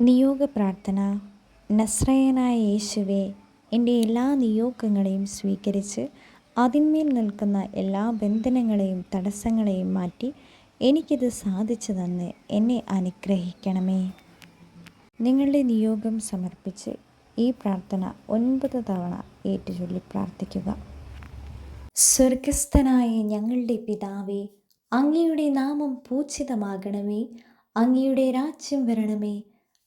നിയോഗ പ്രാർത്ഥന നസ്രയനായ യേശുവെ എന്റെ എല്ലാ നിയോഗങ്ങളെയും സ്വീകരിച്ച് അതിന്മേൽ നിൽക്കുന്ന എല്ലാ ബന്ധനങ്ങളെയും തടസ്സങ്ങളെയും മാറ്റി എനിക്കിത് സാധിച്ചു തന്ന് എന്നെ അനുഗ്രഹിക്കണമേ. നിങ്ങളുടെ നിയോഗം സമർപ്പിച്ച് ഈ പ്രാർത്ഥന ഒൻപത് തവണ ഏറ്റുചൊല്ലി പ്രാർത്ഥിക്കുക. സ്വർഗസ്ഥനായ ഞങ്ങളുടെ പിതാവേ അങ്ങയുടെ നാമം പൂജിതമാകണമേ അങ്ങയുടെ രാജ്യം വരണമേ